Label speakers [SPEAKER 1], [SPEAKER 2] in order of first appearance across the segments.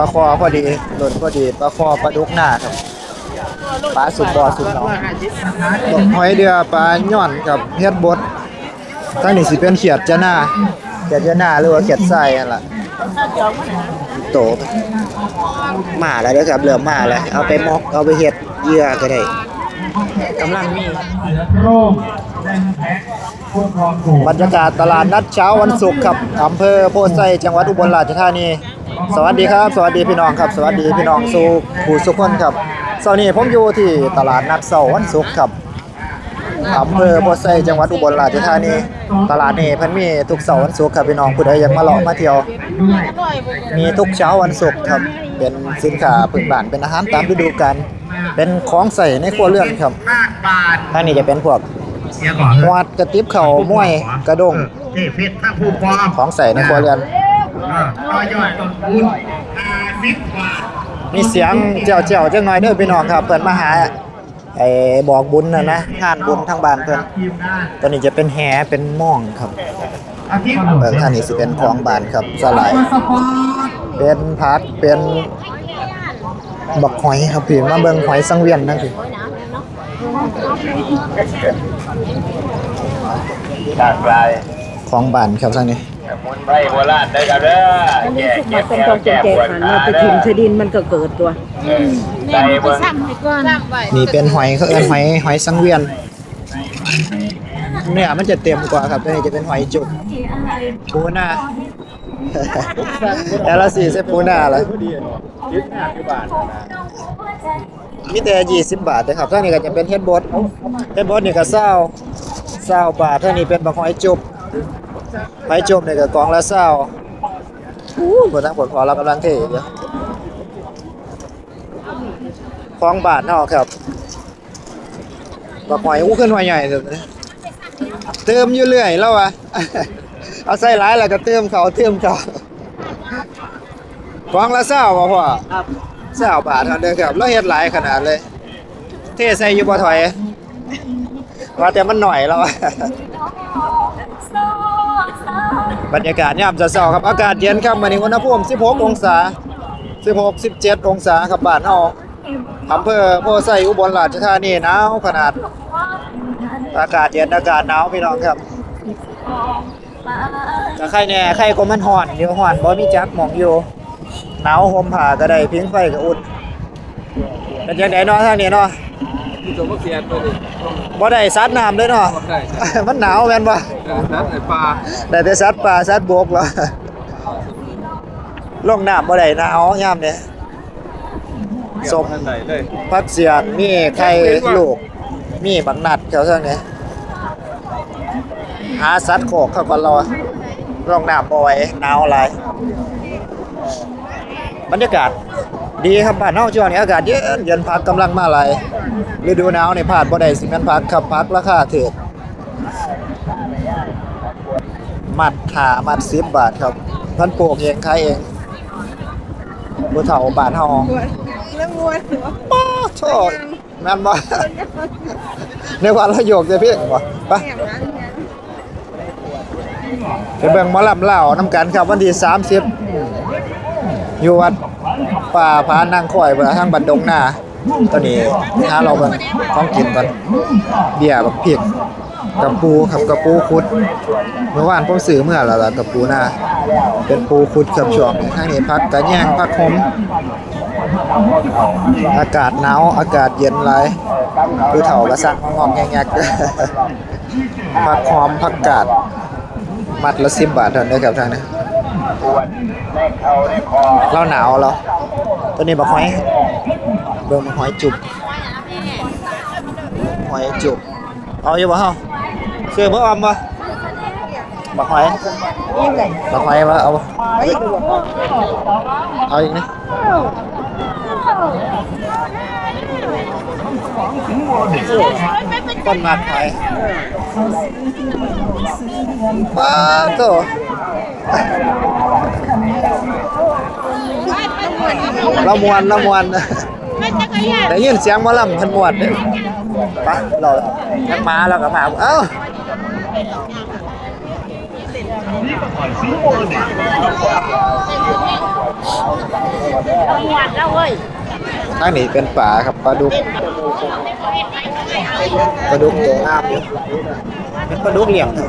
[SPEAKER 1] ลาคอพอดีหล่นพอดีปลาคอปลาดุกหน้าครับปลาสุดบอสุดหนองดอกหอยเดือปลาย่อนกับเฮ็ดบดทั้งนี้สิเป็นเขียดจะหน้าเขียดจะหน้าหรือว่าเขียดทรายนั่นล่ะโตมาแล้วเด้อครับเริ่มมาแล้วเอาไปมอกเอาไปเฮ็ดเยื่อก็ได้กำลังมีบรรยากาศตลาดนัดเช้าวันศุกร์ครับอำเภอโพไซจังหวัดอุบลราชธานี สวัสดีครับ สวัสดีพี่น้องครับ สวัสดีพี่น้องสู่ผู้สุขคนครับเสาร์นี้ผมอยู่ที่ตลาดนัดเสาร์วันศุกร์ครับอำเภอโพไซจังหวัดอุบลราชธานีตลาดนี้เพิ่นมีทุกเสาร์วันศุกร์ครับพี่น้องผู้ใดอยากมาเลาะมาเที่ยว มีทุกเช้าวันศุกร์ครับเป็นสินค้าพื้นบ้านเป็นอาหารตามฤดูกาลเป็นของใส่ในครัวเรือนครับ
[SPEAKER 2] ท
[SPEAKER 1] ทางนี้จะเป็นพวก
[SPEAKER 2] เสียก่อน
[SPEAKER 1] หวดกระติบเข่าม้วยกระดงของใส่ในครัวเรือน
[SPEAKER 2] ต่อยอดต้นทุนอาสิบบาท
[SPEAKER 1] มีเสียงเจ้าเจ้าจังหน่อยเด้อพี่น้องครับเพิ่นมาหาไอ้บอกบุญนะนะงานบุญทางบ้านเพิ่นตอนนี้จะเป็นแหเป็นม่องครับเบิ่งท่านนี้สิเป็นของบ้านครับสลายเป็นพักเป็นบักหอยครับพี่มาเบิ่งหอยสังเวียนนั่นพี่
[SPEAKER 3] หลากหลาย
[SPEAKER 1] ของบ้านครับทางนี้
[SPEAKER 3] มุนไพรโบราณได้กันเด้อ
[SPEAKER 4] อันนี้
[SPEAKER 3] แก่
[SPEAKER 4] ทุก
[SPEAKER 3] เก็
[SPEAKER 4] มา
[SPEAKER 3] บ
[SPEAKER 4] เป็น
[SPEAKER 3] แก้
[SPEAKER 4] ต
[SPEAKER 3] ว
[SPEAKER 4] อน
[SPEAKER 3] แก้
[SPEAKER 4] เจ็
[SPEAKER 3] ป
[SPEAKER 4] บ
[SPEAKER 3] วด
[SPEAKER 4] ๆหันมาไปถิ่มชดินมันก็เกิดตัว
[SPEAKER 3] ใจเบิ่ง
[SPEAKER 1] นี่เป็นหอยเขาเอิ้นหอยหอยสังเวียนเนื้อมันจะเต็มกว่าครับตัวนี้จะเป็นหอยจุกปูหน้าแต่ละสี่เซปูหน้าละมีแต่ยี่สิบบาทนะครับท่านี้ก็จะเป็นเฮดบดเฮดบดนี่ก็เศร้าเศร้าบาทท่านี้เป็นบักหอยจุบ หอยจุบนี่ก็กล่องละเศร้าอู้ผลทั้งผลพอเรากำลังเทอยู่เดี๋ยวของบาทเนาะครับบักหอยอู้ขึ้นหอยใหญ่สุดเลยเติมอยู่เรื่อยแล้ววะเอาใส่หลายแล้วก็เติมเขาเติมเขากล่องละเศร้าบ่พ่อ
[SPEAKER 4] ครับ
[SPEAKER 1] เศร้าบาทเท่าเดิมครับแล้วเฮ็ดหลายขนาดเลย เทใส่อยู่บ่ถอยว่าแต่มันหน่อยแล้วอะ บรรยากาศยามเช้าๆครับอากาศเย็นครับวันนี้อุณหภูมิ16 องศา 16 17 องศาครับบ้านเฮาอำเภอโพไซอุบลราชธานีหนาวขนาด อากาศเย็นอากาศหนาวพี่น้องครับแต่ใครแน่ใครก็มันฮ้อนอยู่อนบ่มีจักหมองอยู่หนาวห่มผ้าก็ได้พิงไฟก็อุ่นเป็นจังไดเนาะทางนี้เนาะ
[SPEAKER 5] ที่สมเสียดไปดิ
[SPEAKER 1] บ่ได้ซัดน้ำเลยเนาะ
[SPEAKER 5] ได้
[SPEAKER 1] มันหนาวแม่นบ่
[SPEAKER 5] นัดไอ้ปลา
[SPEAKER 1] ได้แต่ซัดปลาซัดบกเหรอลงน้ำบ่ได้หนาวยามนี้สม
[SPEAKER 5] ทันใดเลย
[SPEAKER 1] พักเสียนมีไข่ลูก มีบักนัดเขาซั่นนี่หาสัตว์โขกเขาก็รอลงน้ำบ่ไหวหนาวหลายบรรยากาศ ดีครับบ้านเฮาช่วงนี้อากาศเย็นเย็นพักกำลังมาหลายฤดูหนาวนี่พลาดบ่ได้สิแม่นพักครับพักราคาถูกมัดหามัดสิบบาทครับเพันปลูกเองขายเองผู้เฒ่าบาทเฮา
[SPEAKER 4] แล้วมวนหัว
[SPEAKER 1] ป้าโทษแม่นบ่ในวันละโยกจะเพียงบ่ไปไปเบิ่งหมอลำเล่าน้ำกันครับวันที่30อยู่วัด ป่าพานางข่อยเบิ่งทางบันดงหน้าตอนนี้หาเราเบิ่งของกินก่อนเบียร์บักพริกกับปูครับกับปูคุด เมื่อวานผมซื้อเมื่อแล้วล่ะกับปูหนาเป็นปูคุดครับช่วงนี้างนี้พักกะแยงพักหมอากาศหนาวอากาศเย็นหลายผู้เฒ่าก็สั่งงอมแงกๆผักหอมผักกาดมัดละ10บบาทเท่านั้นเด้อครับทางนี้
[SPEAKER 3] ปวดได้เข่าได้คอ
[SPEAKER 1] เราหนาวแล้วตัวนี้บักหอยเบิ่งบักหอยจุบหอยจุบเอาอยู่บ่เฮาซื้อบ่ออมบ่บักหอยบักหอยบ่เอาบ่เอาอีกนะคนมากหอยป้าโต เรามวนเรามวนได้ยินเสียงมอลำเพันมวนเด้อไปะเราทั้งมาแล้วก็มาเอ้าทางนี้เป็นป่าครับปลาดุกปลาดุกตัวงามอยู่เป็นปลาดุกเหลี่ยมครับ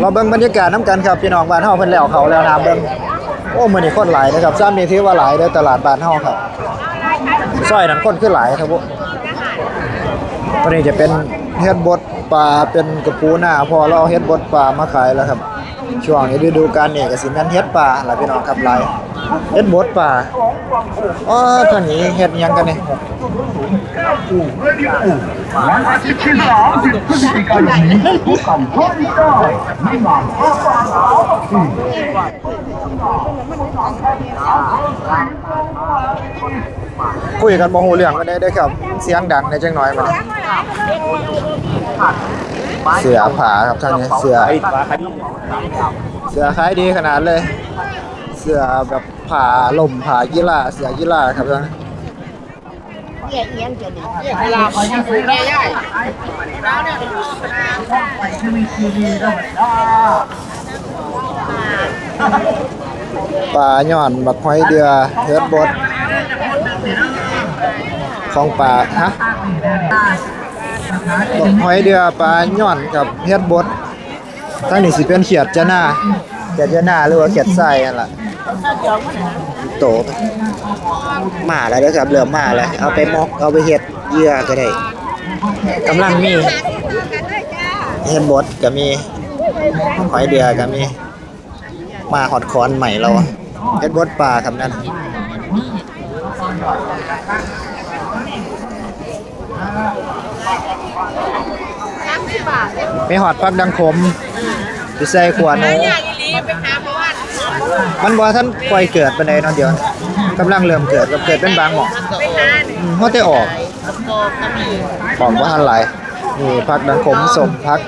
[SPEAKER 1] เราเบิ่งบรรยากาศน้ำกันครับพี่น้องบ้านเฮาเพิ่นแล้วเขาแล้วน้ำเบิ่งโอ้มื้อนี้คนหลายนะครับซ้ำนี่ถือว่าหลายเด้อตลาดบ้านเฮาครับซอยนั้นคนคือหลายครับบ่วันนี้จะเป็นเฮ็ดบดปลาเป็นกระปูหน้าพอเราเอาเฮ็ดบดปลามาขายแล้วครับ ช่วงนี้ฤดูกาลนี่ก็สิแม่นเฮ็ดปลาล่ะพี่น้องครับหลาย เฮ็ดบดปลาอ๋อทางนี้เฮ็ดหยังกันนี่
[SPEAKER 2] วันอาทิตย์ที่สามสิบพฤศจิกายนนี้พบกันพร้อมกันานภาพป่าหนาว
[SPEAKER 1] คุยกันบ่ฮู้เรื่องกันได้เด้ครับ เสียงดังในจังหน่อยมันเสือผาครับทางนี้เสือเสือขายดีขนาดเลย เสือแบบผาลมผากีฬาเสือกีฬาครับทางนี้
[SPEAKER 4] เวลาเขาจะซื้อได้ย่าย
[SPEAKER 1] ปลาหย่อนบักหอยเดือเฮ็ดบดของปลาฮะบักหอยเดือปลาหย่อนกับเฮ็ดบดทางนี้สิเป็นเขียดจะหน้าเขียดจะหน้าหรือว่าเขียดไส้นั่นล่ะ โตมาแล้วเด้อครับเริ่มมาแล้วเอาไปมอกเอาไปเฮ็ดเหยื่อก็ได้กำลังมีเฮ็ดบดก็มีหอยเดือก็มี มาหอดคอนใหม่เราอะเอ็ดบดปลาครับนั่นไม่หอดพักดังขมจะใส่ขวดหนู มันบ่ท่านปล่อยเกิดปานใดเนาะเดี๋ยวกำลังเริ่มเกิดกับเกิดเป็นบางหมอกอืมเพราะแต่ออกของบ่ทันหลายนี่พักดังขมสมพัก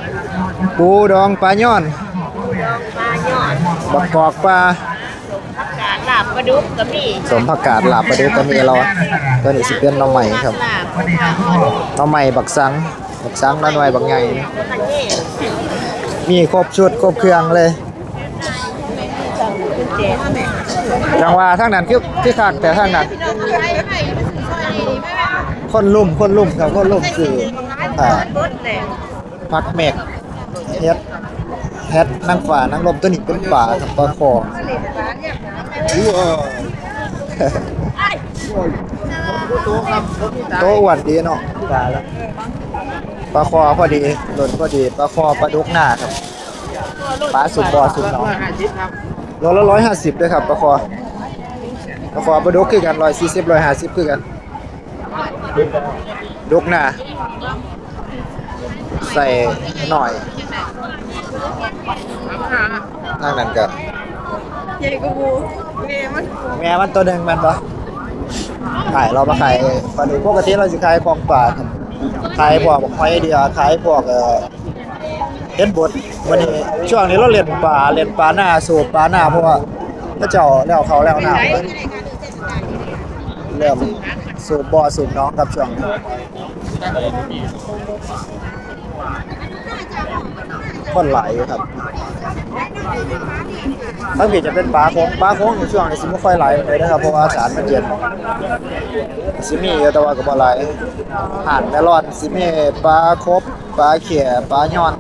[SPEAKER 1] ปูดองปลาย่อนบักกอกปลา
[SPEAKER 4] การหลับกระดุกกระบี่
[SPEAKER 1] สมผักกาดหลาบประเดี๋ยวก็มีเราอะตัวนี้สิเป็นหน้องใหม่ครับ
[SPEAKER 4] หลับ
[SPEAKER 1] หน้องใหม่บักสังบักสังน้อยๆบักใหญ่นี่มีครบชุดครบเครื่องเลย จังว่าทางนั้นคือคือคักแต่ทางนั้น คนลุ่มคนลุ่มครับคนลุ่มคืออ่าพักเมกเฮ็ดเฮ็ดนางฟ้านางลมตัวนี้เป็นป่าครับปลาคอโตอ้วนดีเนาะปลาละปลาคอพอดีหล่นพอดีปลาคอปลาดุกหน้าครับปลาสุดบ่อสุดเนาะโลละร้อยห้าสิบด้วยครับปลาคอปลาคอปลาดุกคือกันร้อยสี่สิบร้อยห้าสิบคือกันดุกหน้าใส่หน่อยทางนั้นก็
[SPEAKER 4] ใหญ่กว่าบูเมมัน
[SPEAKER 1] แม่มันตัวหนึ่งแมันปะขายเรามาขายปลาดุกปกติเราจะขายของป่าครับขายพวกหอยเดียขายพวกเอ่อ เฮ็ดบดวันนี้ช่วงนี้เราเล่นปลาเล่นปลาหน้าสูบปลาหน้าเพราะว่าพระเจ้าแล้วเขาแล้วหน้าเริ่มสูบบ่อสูบน้องครับช่วงนี้คนไหลครับทั้งปีจะเป็นปลาโค้งปลาโค้งในช่วงนี้สิไม่ค่อยไหลเลยนะครับเพราะว่าอากาศมันเย็นสิมียแต่ว่าก็บ่ไหลห่านแมลอนสิมีปลาครบปลาเขียปลาย่อน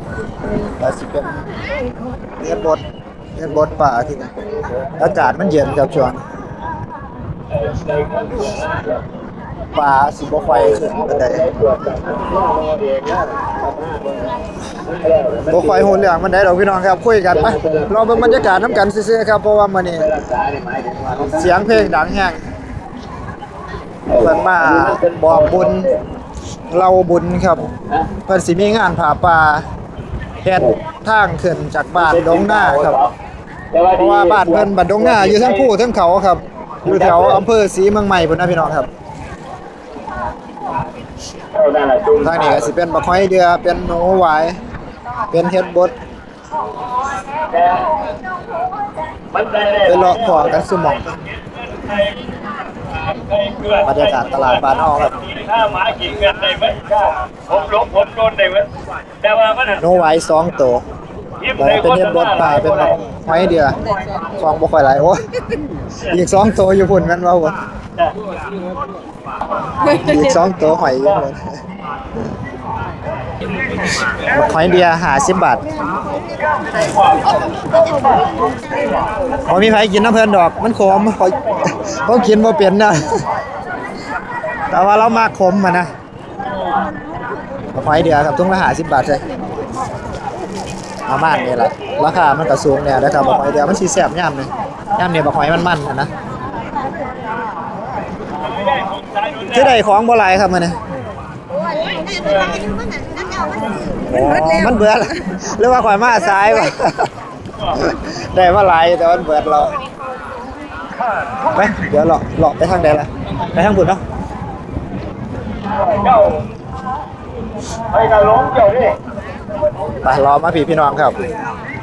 [SPEAKER 1] แล้วสิเป็นเฮ็ดบดเฮ็ดบดปลาที่นี่อากาศมันเย็นครับช่วงปลาสิบ่ค่อยขึ้นปานใดบ่ค่อยฮู้เรื่องมันได้ดอกพี่น้องครับคุยกันไปเราเบิ่งบรรยากาศนํกันซื่อๆครับเพราะว่ามื้อนี้เสียงเพลงดังแห้งเพิ่นมาบอกบุญเราบุญครับเพิ่นสิมีงานผาป่า เฮ็ดทางขึ้นจากบ้านดงหน้าครับเพราะว่าบ้านเพิ่นบ้านดงหน้าอยู่ทั้งภูทั้งเขาครับ อยู่แถวอำเภอศรีเมืองใหม่พุ่นนะพี่น้องครับทางนี้ก็สิเป็นบักหอยเดือเป็นหนูหวาย เป็นเฮ็ดบดเป็นเลาะขอกันสมอง บรรยากาศตลาดบ้านเฮาครับ
[SPEAKER 3] ถ้าหมากินเงินได้ไหมผมลบผมโดนได้ไหมแต่ว่ามัน
[SPEAKER 1] โนไว้สองตัว บ่เป็นเฮ็ดบดปลาเป็นแบบหอยเดียวของบ่ค่อยหลายโอ้ยอีกสองตัวอยู่พุ่นแม่นว่าบ่อีกสองตัวหอยอยู่พุ่นหอยเดียว50บาทบ่มีใครกินน้ำเพิ่นดอก มันขมเขาเขากินบ่เป็นนะแต่ว่าเรามาขมมานะหอยเดียวครับถุงละ50บาทใช่ ประมาณนี้แหละราคามันก็สูงเนี่ยนะครับบักหอยเดียวมันสิแซ่บย่ำเลยย่ำเนี่ยบักหอยมันมันนะคือได้ของบ่หลายครับมื้อนี้มันเบื่อแล้วหรือว่าข่อยมาซ้ายวะได้มาหลายแต่มันเบื่อเราไปเดี๋ยวเลาะเลาะไปทางใดล่ะไปทางบุญเนาะ
[SPEAKER 3] ไปกับล้มเจ้าดิ
[SPEAKER 1] ไปรอมาพี่พี่น้องครับ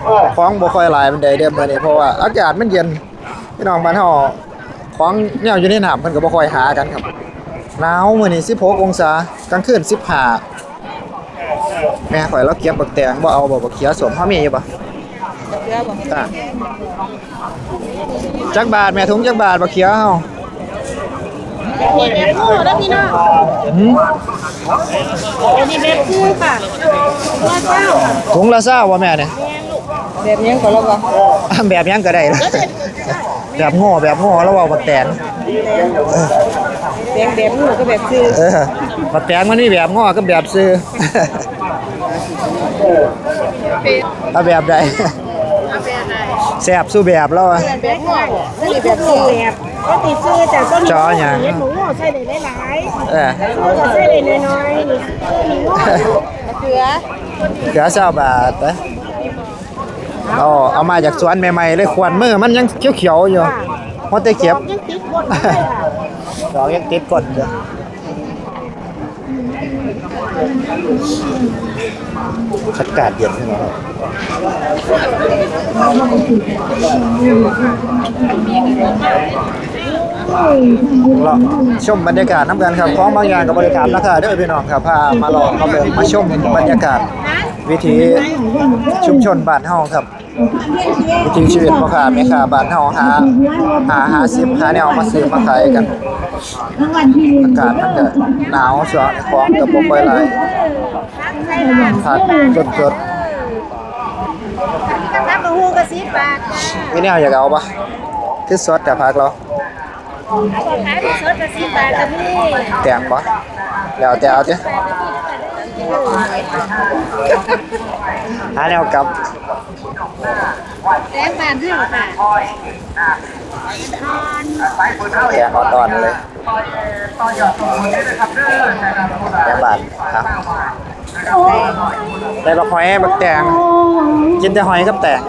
[SPEAKER 3] โอ้
[SPEAKER 1] ของบ่ค่อยหลายมันใดเด้อมื้อนี้เพราะว่าอากาศมันเย็นพี่น้องบ้านเฮาของแนวอยู่ในน้ำเพิ่นก็บ่ค่อยหากันครับหนาวมื้อนี้16องศากลางคืน15แม่ข่อยเราเก็บบักแตงบ่เอาบ่บักเขียวสมเฮามีอยู่บ่จ้ะจักบาทแม่ถุงจักบาทบักเขียวเฮา
[SPEAKER 4] เห็นแบบคู่แล้วพี่น้อง
[SPEAKER 1] หืม
[SPEAKER 4] อันนี้แบบคู่ค่ะว่าเจ้า
[SPEAKER 1] ถุงละเศร้าว่าแม่เนี่ย
[SPEAKER 4] แบบนี้ก็แล้วก็
[SPEAKER 1] แบบยังก็ได้ล่ะแบบโง่แบบโง่แล้วเว่าบักแตน
[SPEAKER 4] แดงแบบคู่ก็แบบคือ
[SPEAKER 1] เออบักแตนมันมีแบบโง่กับแบบซื้อเอาแบบใด แซ่บสู้แบบแล้วอะ
[SPEAKER 4] แบบคู่นี่แบบคู่แบบก็ติดซื้อแต่ก็มี
[SPEAKER 1] จอหยัง
[SPEAKER 4] หมูใส่ได้หลาย
[SPEAKER 1] เออ
[SPEAKER 4] ๆก็ใส่ได้น้อยๆนี่มีหมูเกลือ
[SPEAKER 1] เกือเศร้าบาทนะเอาเอามาจากสวนใหม่ๆเลยขวนมือมันยังเขียวๆอยู่พอได้เก็บ
[SPEAKER 4] ยังติดหมดเลยค่ะ
[SPEAKER 1] ดอกยังติดกดอยู่ อากาศเย็นใช่ไหมครับเราชมบรรยากาศน้ำกันครับของบางอย่างกับบริการราคาเด้อพี่น้องครับพามาลองมาเบิ่งมาชมบรรยากาศ วิถีชุมชนบ้านเฮาครับ วิถีชีวิตพ่อค้าแม่ค้าบ้านเฮาหาหาหาซิบหาแนวมาซื้อมาขายกันอากาศมันก็หนาวช่วงนี้ของก็บ่ค่อยหลายผักสด
[SPEAKER 4] น้ำกระหูกระซิบบาท
[SPEAKER 1] มีแนวอยากเอาปะคือสดแต่ผักเรา
[SPEAKER 4] ขายเป็นสดกระซิบบาทจ้ะพี่
[SPEAKER 1] แตงปะแล้วแต่เอาจ้ะหาแนวกลับ
[SPEAKER 4] แดงบานเท่าค่ะ
[SPEAKER 1] แกงอ่อนๆเลยแกงบาทครับได้บักหอยบักแตงกินแต่หอยกับแตง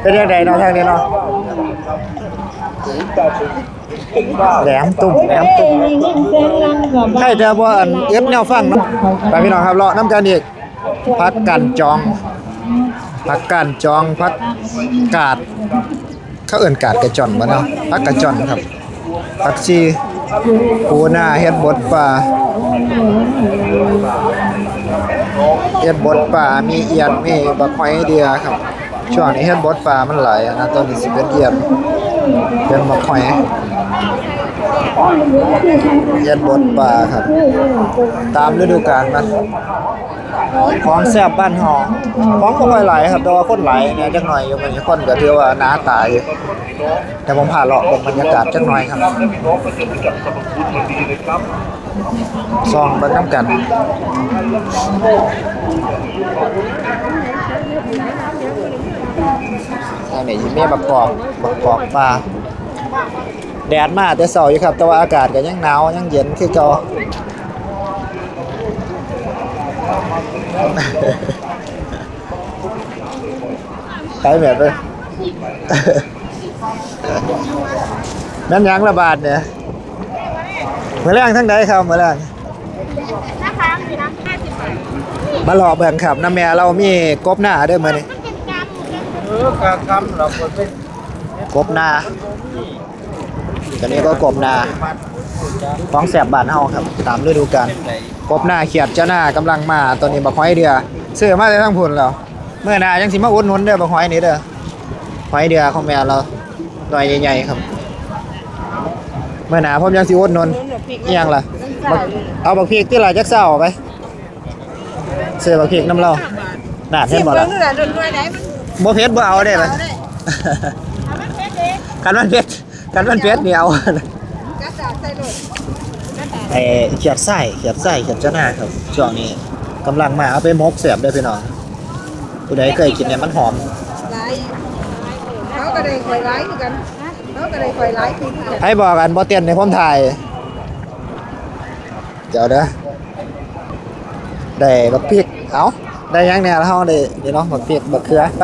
[SPEAKER 1] เป็นยังไงเนาะทางนี้เนาะแหลมตุ่มแหลมตุ่มใครจะบ่อันเอ็ดแนวฟังเนาะไปพี่น้องครับเลาะน้ำกันอีก พักกันจองพักกันจองพักกาดเขาเอิ่นกาดกระจอนบ่เนาะพักกระจอนครับผักชีปูนาเฮ็ดบดปลาเฮ็ดบดปลามีเอียนมีบักหอยเดียครับช่วงนี้เฮ็ดบดปลามันหลายนะตอนนี้สิเป็นเอียนเป็นบักหอยเฮ็ดบดปลาครับ ตามฤดูกาลมัน ของแซ่บบ้านเฮาของบ่ค่อยหลายครับแต่ว่าคนหลายเนี่ยจักหน่อยอยู่มันคนก็ถือว่าหนาตาอยู่แต่ผมพาเลาะเบิ่งบรรยากาศจักหน่อยครับซองเบิ่งนํกันอันนี้สิมีบักกอกบักกอกปลาแดดมาแต่เช้าอยู่ครับ แต่ว่าอากาศก็ยังหนาวยังเย็นคือเก่า ไปแบบเลยแม่นยังระบาดเนี่ยเมื่อแรงทั้งใดครับเมื่อแรง
[SPEAKER 4] นะคะคือน้ำห้าสิบบาท
[SPEAKER 1] มาหลอกแบ่งขับน้ำแม่เรามีกบหน้าเด้วยมื้อนี้
[SPEAKER 4] เป็นกำ
[SPEAKER 5] เออกากรรมเราคนเป็น
[SPEAKER 1] กบหน้าตัวนี้ก็กบหน้า
[SPEAKER 5] มัด
[SPEAKER 1] ของแสบบ้านเฮาครับ ตามฤดูกาลกบหน้าเขียดเจ้าหน้ากำลังมาตัวนี้บักหอยเดือซื้อมาได้ทั้งพุ่นแล้วเมื่อหน้าจังสิมาอุดหนุนเด้อบักหอยนี่เด้อหอยเดือของแม่เราหน่อยใหญ่ๆครับ เมื่อหน้าผมยังสิอุดหนุนอีหยังล่ะบักเอาบักพริกที่หลายจักเศร้าไปซื้อบักพริกน้ำเราน่าเห็นบ่ล่ะ
[SPEAKER 4] เนื้อด้วยไหนมัน
[SPEAKER 1] บ่เผ็ดบ่เอาได้ล่ะ
[SPEAKER 4] เอามันเผ็ดเด้
[SPEAKER 1] กันมันเผ็ดกันมันเผ็ดนี่เอา
[SPEAKER 4] กระดาษใส่ด้วย
[SPEAKER 1] ไอ้เขียดไส้เขียดไส้เขียดเจ้าหน้าครับช่วงนี้กำลังมาเอาไปมกเสียบได้พี่น้องผู้ใดเคยกินเนี่ยมันหอม
[SPEAKER 4] ไล่เขาก็ได้คอยไล่คือกันเขาก็ได้คอยไล่คือกัน
[SPEAKER 1] ให้บอกกันบ่เตียนในผมถ่ายเดี๋ยวเด้อได้บักพริกเอาได้ยังเนี่ยแล้วเฮาได้นี่เนาะบักพริกบักเขือไป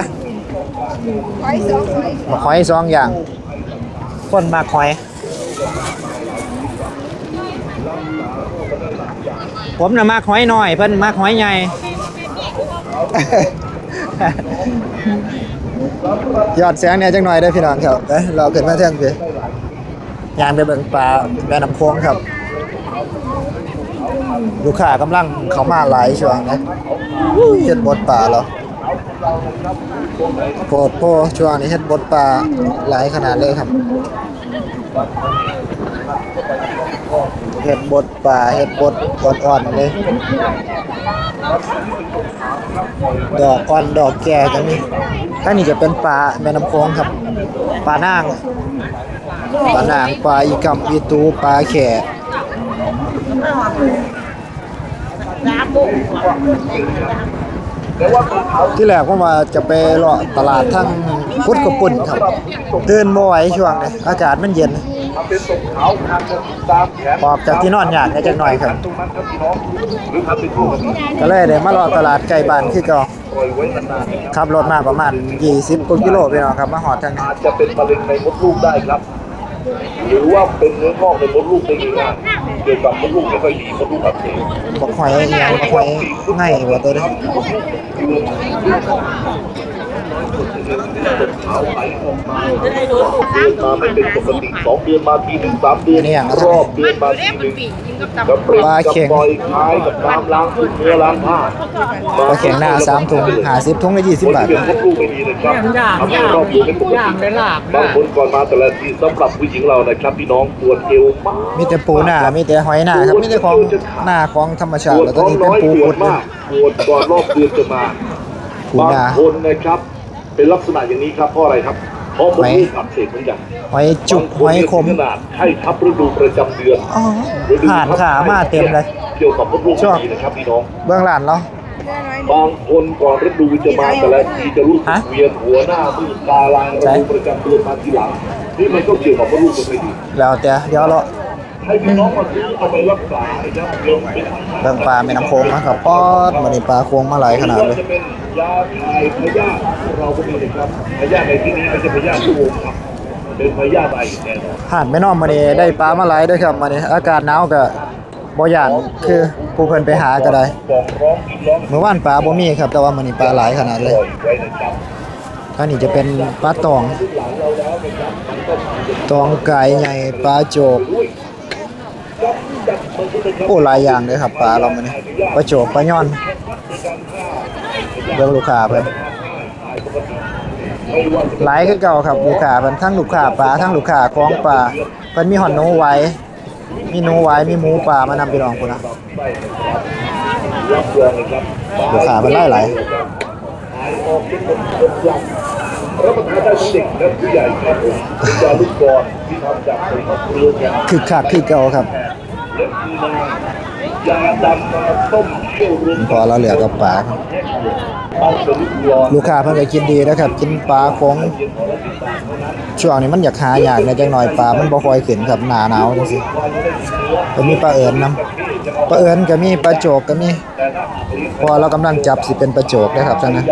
[SPEAKER 4] คอยสองอย
[SPEAKER 1] บักหอยสองอย่างคนมากหอย ผมน่ะมากหอยน้อย เพิ่นมากหอยใหญ่ ยอดแสงเนี่ยจังหน่อยได้อพี่น้องครับเอ้ยเราขึ้นมาเที่ยงพี่ยางไปเบิ่งปลาแม่น้ำโค้งครับ ลูกค้ากำลังเขามาหลายช่วงนะอุ้ยเฮ็ดบดปลาเหรอโพดโพช่วงนี้เฮ็ดบดปลาหลายขนาดเลยครับ เฮ็ดบดปลาเฮ็ดบดอ่อนๆเลย ดอกอ่อนดอกแก่ก็มีถ้านี่จะเป็นปลาแม่น้ำโขงครับปลานางปลานางปลาอีกำอีตูปลาแข่ที่แรกผมว่าจะไปเลาะตลาดทั้งพุทธกบปุ่นครับตื่นบ่ไหวช่วงนี้อากาศมันเย็น
[SPEAKER 2] เป็นตกเขาทางตามแขน
[SPEAKER 1] ออกจากที่นอนยากเนี่ยจักหน่อยครับ
[SPEAKER 2] ตรงนั้นครับพี่น้องหรือทำเป็นพวกแบบนี้
[SPEAKER 1] ก็เลยได้มาเลาะตลาดใกล้บ้านคือเก่า
[SPEAKER 2] ปล่อยไว้นานๆนะครับ
[SPEAKER 1] ขับรถมาประมาณ 20กว่ากิโลพี่น้องครับมาหอดทางนี้
[SPEAKER 2] อาจจะเป็นมะเร็งในมดลูกได้ครับ หรือว่าเป็นเนื้องอกในมดลูกได้ง่ายๆเกี่ยวกับมดลูกไม่ค่อยดีมดลูกอักเสบ
[SPEAKER 1] บอกหอยอีหยังบอกหอยง่ายกว่าตัวนี้
[SPEAKER 2] ขาวไหลออกมาเดือนมาไม่เป็นปกติสองเดือนมาทีหนึ่งสามเดือนรอบเดือนมาทีหนึ่งกับเปลี่ยนกับปล่อยคล้ายกับน้ำล้างพื้นเนื้อล้างผ้า
[SPEAKER 1] ปลาแข็งหน้า3ถุง50ถุงละ20บาท
[SPEAKER 2] คนที่เป็นมดลูกไม่ดีนะครับทำให้รอบเดือนไม่ปกติบางคนก่อนมาแต่ละทีสำหรับผู้หญิงเรานะครับพี่น้องปวดเอวมาก
[SPEAKER 1] มีแต่ปูหน้ามีแต่หอยหน้าครับมีแต่ของหน้าของธรรมชา
[SPEAKER 2] ป
[SPEAKER 1] ติ
[SPEAKER 2] วด
[SPEAKER 1] แล้วตัว
[SPEAKER 2] ท้อง
[SPEAKER 1] นี้เป็
[SPEAKER 2] น้
[SPEAKER 1] น
[SPEAKER 2] อย
[SPEAKER 1] ปู
[SPEAKER 2] ป
[SPEAKER 1] พุ
[SPEAKER 2] ว
[SPEAKER 1] ด
[SPEAKER 2] ดมากปวดก่อนรอบเดือนจะมา
[SPEAKER 1] ปู
[SPEAKER 2] บาง
[SPEAKER 1] หน้า
[SPEAKER 2] คนนะครับ เป็นลักษณะอย่างนี้ครับเพราะอะไรครับเพราะมดลูกอักเสบเหมือนกัน
[SPEAKER 1] หอยจุกหอยขม
[SPEAKER 2] บางนเนี่ยถึงขนาดให้ทับฤดูประจำเดือน
[SPEAKER 1] อ๋อผ่านขามาเต็มเลย
[SPEAKER 2] เกี่ยวกับมดลูกไม่ดีนะครับพี่น้อง
[SPEAKER 1] เบื้องหลังเนาะ
[SPEAKER 2] บางคนก่อนฤดูจะมาแต่ละทีจะรู้สึก
[SPEAKER 1] ฮะ
[SPEAKER 2] เวียนหัวหน้ามืดตาลายฤดูประจำเดือนมาทีหลังนี่มันก็เกี่ยวกับมดลูกไม่ดี
[SPEAKER 1] แล้วแต่เดี๋ยวเรา
[SPEAKER 2] ให้พี่น้องมาซื้อเอาไปรักษาครับเดี๋ยวเป็นอาหาร
[SPEAKER 1] เบิ่งปลาแม่น้ำโขงนะครับป๊อดมันนี่ปลาโขงมาหลายขนาดเลย
[SPEAKER 2] จะเป็นยาถ่ายพยาธิเราก็มีนะครับพยาธิในที่นี้ไม่ใช่พยาธิลูกครับเป็นพยาธิอะไรแน่นอน
[SPEAKER 1] ผ่านแม่น้อมมานี่ได้ปลามาหลายด้วยครับมานี่อากาศหนาวก็บ่ย่านคือผู้เพิ่นไปหาก็ได้
[SPEAKER 2] บอกร้องกินร้อง
[SPEAKER 1] เมื่อวานปลาบ่มีครับ แต่ว่ามื้อนี้ปลาหลายขนาดเลย
[SPEAKER 2] ปล่อยไว้นะครับ
[SPEAKER 1] อันนี้จะเป็นปลาตอง ตองไก่ใหญ่ปลาโจก โอ้หลายอย่างเลยครับปลาเรามื้อนี้ปลาโจกปลาย่อนเบิ่องลูกค้าเพิ่นหลายคือเก่าครับลูกค้าเพิ่นทั้งลูกค้าปลาทั้งลูกค้าของปลาเพิ่นมีหอนหนูไว้ มีหนูไว้มีหมูปลามานำพี่น้องพุ่นนะลูกค้าเพิ่นหลายหลาย
[SPEAKER 2] ขาเป็นคนทุกอย่างรับประทานได้ทั้งเด็กและผู้ใหญ่ครับผมยาลูกกรอนที่ทำจากผงมะพร้าวเนี่ย
[SPEAKER 1] คึกคักคือเก่าครับ พอเราเหลือกับปลาครับ
[SPEAKER 2] ลูก
[SPEAKER 1] ค้าเพิ่นก็กินดีนะครับ กินปลาของช่วงนี้มันอยากหาอยากในจังหน่อยปลา มันบ่ค่อยขึ้นครับหนาหนาวจังซี่ก็มีปลาเอิญนํปลาเอิญก็มีปลาโจกก็มี พอเรากำลังจับสิเป็นปลาโจกนะครับท่านนะ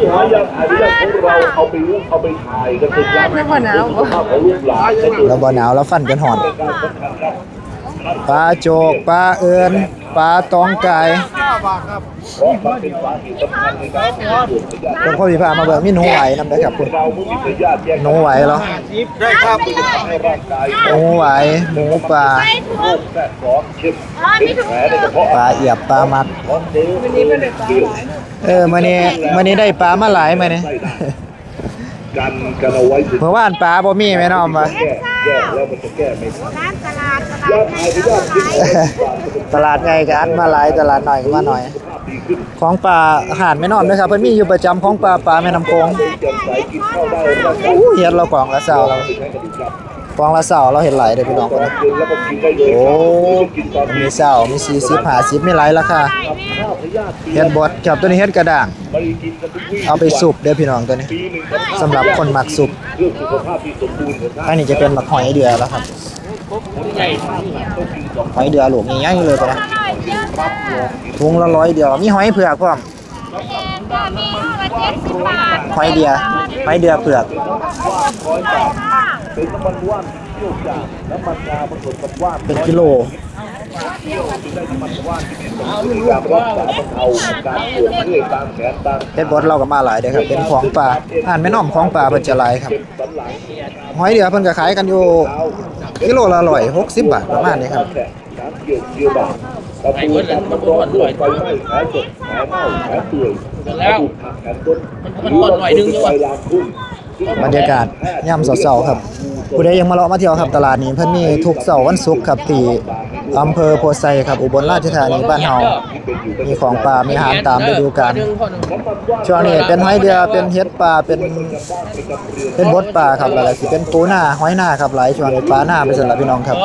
[SPEAKER 2] อย่างเดียวครับพี่น้องที่หายาถ่ายยาของเราเอาไปเลี้ยงเอาไปถ่ายกันเป็นยา
[SPEAKER 4] ไม่พอหนาวบ่
[SPEAKER 2] ภาพของลูกหลานจะเกิด
[SPEAKER 1] แล้วบ่หนาวแล้วฟันกันหอน
[SPEAKER 2] การสำคัญครับ
[SPEAKER 1] ปลาโจกปลาเอิญ
[SPEAKER 2] ข
[SPEAKER 1] ปลาตองกาย
[SPEAKER 2] เพราะมันเป็นสาเหตุสำคัญในการที่เกิดพยาธิ
[SPEAKER 1] เพิ่นพ่อพี่พามาเบิ่งมีหนูไหวนำเด้อครับคุณ
[SPEAKER 2] เราเมื่อมีพยาธิแยก
[SPEAKER 1] หนูไหวเหรอ
[SPEAKER 2] ได้ครับจะทำให้ร่างกาย
[SPEAKER 1] หนูไหวหมูปลา
[SPEAKER 2] โรคแทรกซ้อนเช่นเป็นแผลในกระเพาะ
[SPEAKER 1] ปลาเอียบปลามัด
[SPEAKER 2] ท้องเฟ้อเปรี้ยว
[SPEAKER 1] เออมื้อนี้มื้อนี้ได้ปลามาหลายมื้อนี้
[SPEAKER 2] กันกันเอาไว้ถึง
[SPEAKER 1] เมื่อวานปลาบ่มีแม่น้อมว่า
[SPEAKER 2] แก้แก้แล้วมันจะแก้ไม่ทัน
[SPEAKER 4] ร้านตลาดต
[SPEAKER 2] ยา
[SPEAKER 4] ลาด
[SPEAKER 2] ถ่ายพยาธิทิ้งเอาไว้ที่บ้านจะเป็น
[SPEAKER 1] ตลาดใหญ่ก็อัดมาหลายตลาดน้อยก็มาหน่อย
[SPEAKER 2] ภาพดีขึ้น
[SPEAKER 1] ของปลาหาดแม่น้อมนะครับเพิ่นมีอยู่ประจำของปลาปลาแม่น้ำโขง
[SPEAKER 2] แจ่มใสกินข้าวได้ร่างกาย
[SPEAKER 1] อู้เฮ็ดเรากล่องละเสาเรา ฟองละเศร้าเราเห็นไหลเลยพี่น้องค
[SPEAKER 2] นนี้
[SPEAKER 1] โอ้
[SPEAKER 2] มีเศร้า
[SPEAKER 1] มีสี่สิบาสีบไม่หล
[SPEAKER 2] แล้วค่ะ
[SPEAKER 1] เฮ็ดบดครับตัวนี้เฮ็ดกระด่าง เอาไปสุบเด้อพี่น้องตัวนี้สำหรับคนหมักสุบ
[SPEAKER 2] อั
[SPEAKER 1] นนี้จะเป็นหมักหอยเดือแล้วครับหอยเดือหลวงง่ายเลยไปนะทุงละร้อยเดียวมีหอยเผือกพร้อม
[SPEAKER 4] ก็มีกระเจ็ดสิบบาท
[SPEAKER 1] หอยเดือหอยเดือเผือก
[SPEAKER 2] เป็นน้ำมันว่านเคี่ยวจากน้ำมันงาผสมกับว่าน
[SPEAKER 1] เป็นกิโล
[SPEAKER 2] ได้น้ำมันว่านที่มีสมุนไพรรักษาบรรเทาการปวดเมื่อยตามแขนตาม
[SPEAKER 1] เฮ็ดบดเราก็มาหลายเด้อครับ เป็นของป่าอ่านแม่น้อมของป่าเพิ่นจะหลายครับ
[SPEAKER 2] สันหลัง
[SPEAKER 1] หอยเดือเพิ่นก็ขายกันอยู่กิโลละร้อยหกสิบบาทประมาณนี้ครับ
[SPEAKER 2] แขนน้ำเกี่ยวเกี่ยวบาดตะปูตำน้ำร้อนลวกไฟไหม้แผลสดแผลเน่าแผลเปื่อย แผลบุกหักแขนต้นมันหมดหน่อยนึงอยู่ไฟลามพุ่ง
[SPEAKER 1] บรรยากาศย่ำเสาร์ๆครับ ผู้ใดยังมาเลาะมาเที่ยวครับตลาดนี้เพิ่นมีทุกเสาร์วันศุกร์ครับที่อำเภอโพไซครับอุบลราชธานีบ้านเฮามีของป่ามีอาหารตามฤดูกาลช่วงนี้เป็นหอยเดือเป็นเฮ็ดปลาเป็นเป็นบดปลาครับแล้วก็สิเป็นปูหน้าหอยหน้าครับหลายช่วงนี้ปลาหน้าเป็นสำหรับพี่น้องครับ